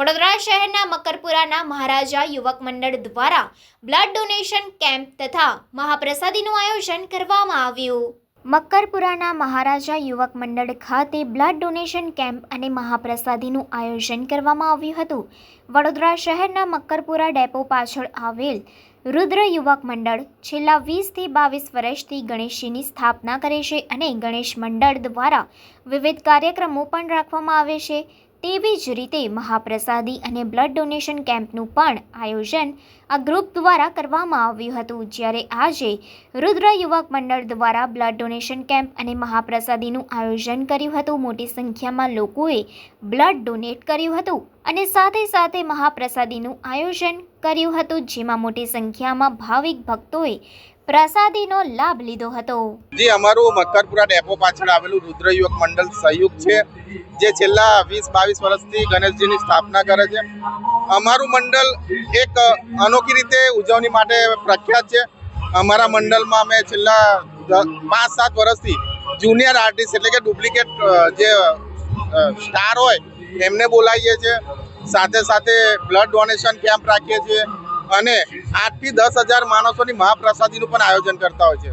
વડોદરા શહેરના મકરપુરાના મહારાજા યુવક મંડળ દ્વારા બ્લડ ડોનેશન કેમ્પ તથા મહાપ્રસાદીનું આયોજન કરવામાં આવ્યું. મકરપુરાના મહારાજા યુવક મંડળ ખાતે બ્લડ ડોનેશન કેમ્પ અને મહાપ્રસાદીનું આયોજન કરવામાં આવ્યું હતું. વડોદરા શહેરના મકરપુરા ડેપો પાછળ આવેલ રુદ્ર યુવક મંડળ છેલ્લા વીસથી બાવીસ વર્ષથી ગણેશજીની સ્થાપના કરે છે અને ગણેશ મંડળ દ્વારા વિવિધ કાર્યક્રમો પણ રાખવામાં આવે છે. તેવી જ રીતે મહાપ્રસાદી અને બ્લડ ડોનેશન કેમ્પનું પણ આયોજન આ ગ્રુપ દ્વારા કરવામાં આવ્યું હતું, જ્યારે આજે રુદ્ર યુવક મંડળ દ્વારા બ્લડ ડોનેશન કેમ્પ અને મહાપ્રસાદીનું આયોજન કર્યું હતું. મોટી સંખ્યામાં લોકોએ બ્લડ ડોનેટ કર્યું હતું. અને સાથે સાથે મહાપ્રસાદીનું આયોજન કર્યું હતું, જેમાં મોટી સંખ્યામાં ભાવિક ભક્તોએ પ્રસાદીનો લાભ લીધો હતો. જે, અમારું મકરપુરા ડેપો પાછળ આવેલું રુદ્રયુવક મંડળ સહયોગ છે, જે છેલ્લા વીસ બાવીસ વર્ષથી ગણેશજીની સ્થાપના કરે છે. અમારું મંડળ એક અનોખી રીતે ઉજવણી માટે પ્રખ્યાત છે. અમારા મંડળમાં અમે છેલ્લા પાંચ સાત વર્ષથી જુનિયર આર્ટિસ્ટ એટલે કે ડુપ્લિકેટ જે સ્ટાર હોય, એમને બોલાવીએ છીએ. સાથે સાથે બ્લડ ડોનેશન કેમ્પ રાખીએ છીએ. અને આઠથી દસ હજાર માણસોની મહાપ્રસાદીનું પણ આયોજન કરતા હોય છે.